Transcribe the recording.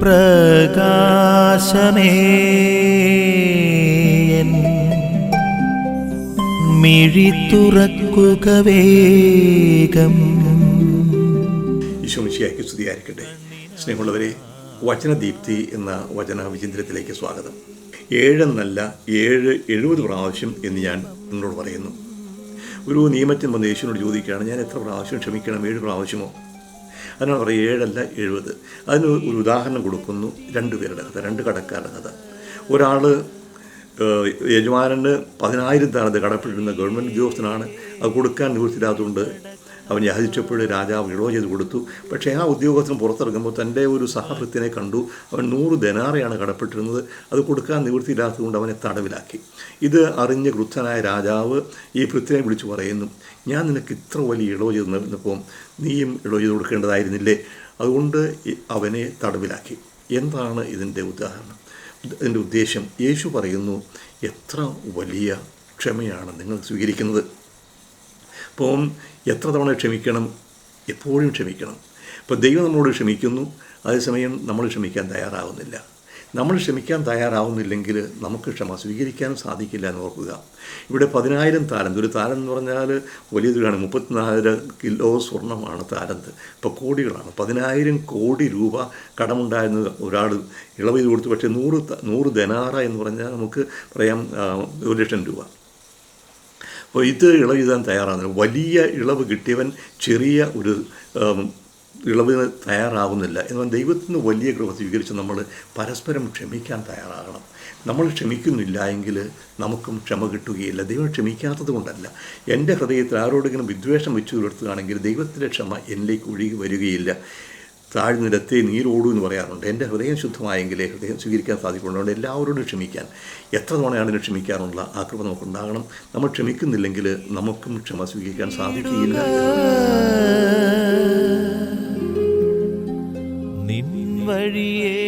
പ്രകാശമേ. മിഴി തുറക്കുക വേഗം. ഈശോമിശിയാക്കി സ്തുതിയായിരിക്കട്ടെ. സ്നേഹമുള്ളവരെ വചനദീപ്തി എന്ന വചന വിചിന്തനത്തിലേക്ക് സ്വാഗതം ഏഴെന്നല്ല ഏഴ് എഴുപത് പ്രാവശ്യം എന്ന് ഞാൻ നിങ്ങളോട് പറയുന്നു. ഒരു നിയമത്തിന് വന്ന് യേശുവിനോട് ചോദിക്കുകയാണ് ഞാൻ എത്ര പ്രാവശ്യം ക്ഷമിക്കണം? ഏഴ് പ്രാവശ്യമോ? അതിനാണ് പറയുക ഏഴല്ല എഴുപത്. അതിന് ഒരു ഉദാഹരണം കൊടുക്കുന്നു രണ്ട് പേരുടെ കഥ രണ്ട് കടക്കാരുടെ കഥ. ഒരാൾ യജമാനന് പതിനായിരം താനത് കടപ്പെട്ടിരുന്ന ഗവൺമെന്റ് ഉദ്യോഗസ്ഥനാണ്. അത് കൊടുക്കാൻ നിവൃത്തിയില്ലാത്തതുകൊണ്ട് അവൻ യാചിച്ചപ്പോൾ രാജാവ് ഇളവ് ചെയ്ത് കൊടുത്തു. പക്ഷേ ആ ഉദ്യോഗസ്ഥൻ പുറത്തിറങ്ങുമ്പോൾ തന്റെ ഒരു സഹഭൃത്തിനെ കണ്ടു. അവൻ നൂറ് ധനാറയാണ് കടപ്പെട്ടിരുന്നത്. അത് കൊടുക്കാൻ നിവൃത്തിയില്ലാത്തതുകൊണ്ട് അവനെ തടവിലാക്കി. ഇത് അറിഞ്ഞ ക്രുദ്ധനായ രാജാവ് ഈ ഭൃത്തിനെ വിളിച്ചു പറയുന്നു ഞാൻ നിനക്ക് ഇത്ര വലിയ ഇളവ് ചെയ്ത് നിന്നപ്പോൾ നീയും ഇളവ് ചെയ്ത് കൊടുക്കേണ്ടതായിരുന്നില്ലേ? അതുകൊണ്ട് അവനെ തടവിലാക്കി. എന്താണ് ഇതിന്റെ ഉദാഹരണം? ഇതിന്റെ ഉദ്ദേശം യേശു പറയുന്നു എത്ര വലിയ ക്ഷമയാണ് നിങ്ങൾ സ്വീകരിക്കുന്നത്? അപ്പം എത്ര തവണ ക്ഷമിക്കണം? എപ്പോഴും ക്ഷമിക്കണം. ഇപ്പോൾ ദൈവം നമ്മളോട് ക്ഷമിക്കുന്നു. അതേസമയം നമ്മൾ ക്ഷമിക്കാൻ തയ്യാറാവുന്നില്ല. നമ്മൾ ക്ഷമിക്കാൻ തയ്യാറാവുന്നില്ലെങ്കിൽ നമുക്ക് ക്ഷമ സ്വീകരിക്കാനും സാധിക്കില്ല എന്ന് ഓർക്കുക. ഇവിടെ പതിനായിരം താരന്ത്. ഒരു താരം എന്ന് പറഞ്ഞാൽ വലിയ തുകയാണ്. മുപ്പത്തിനാല് കിലോ സ്വർണമാണ് താരന്ത്. ഇപ്പോൾ കോടികളാണ്. പതിനായിരം കോടി രൂപ കടമുണ്ടായിരുന്ന ഒരാൾ ഇളവ് ചെയ്ത് കൊടുത്തു. പക്ഷേ നൂറ് നൂറ് ധനാറ എന്ന് പറഞ്ഞാൽ നമുക്ക് പറയാം ഒരു ലക്ഷം രൂപ. അപ്പോൾ ഇത് ഇളവ് ചെയ്താൻ തയ്യാറാകുന്നില്ല വലിയ ഇളവ് കിട്ടിയവൻ ചെറിയ ഒരു ഇളവിന് തയ്യാറാവുന്നില്ല. എന്നാൽ ദൈവത്തിന് വലിയ കൃപ സ്വീകരിച്ച് നമ്മൾ പരസ്പരം ക്ഷമിക്കാൻ തയ്യാറാകണം. നമ്മൾ ക്ഷമിക്കുന്നില്ല എങ്കിൽ നമുക്കും ക്ഷമ കിട്ടുകയില്ല. ദൈവം ക്ഷമിക്കാത്തത് കൊണ്ടല്ല. എന്റെ ഹൃദയത്തിൽ ആരോടെങ്കിലും വിദ്വേഷം വെച്ചു പുലർത്തുകയാണെങ്കിൽ ദൈവത്തിന്റെ ക്ഷമ എന്നിലേക്ക് ഒഴുകി വരികയില്ല. താഴ്ന്നിടത്തെ നീരോടൂ എന്ന് പറയാറുണ്ട്. എന്റെ ഹൃദയം ശുദ്ധമായെങ്കിലേ ഹൃദയം സ്വീകരിക്കാൻ സാധിക്കുന്നുണ്ട്. എല്ലാവരോടും ക്ഷമിക്കാൻ. എത്ര തവണയാണെങ്കിലും ക്ഷമിക്കാനുള്ള ആ കൃപ നമുക്കുണ്ടാകണം? നമ്മൾ ക്ഷമിക്കുന്നില്ലെങ്കിൽ നമുക്കും ക്ഷമ സ്വീകരിക്കാൻ സാധിക്കുകയില്ല. നിൻ വഴിയേ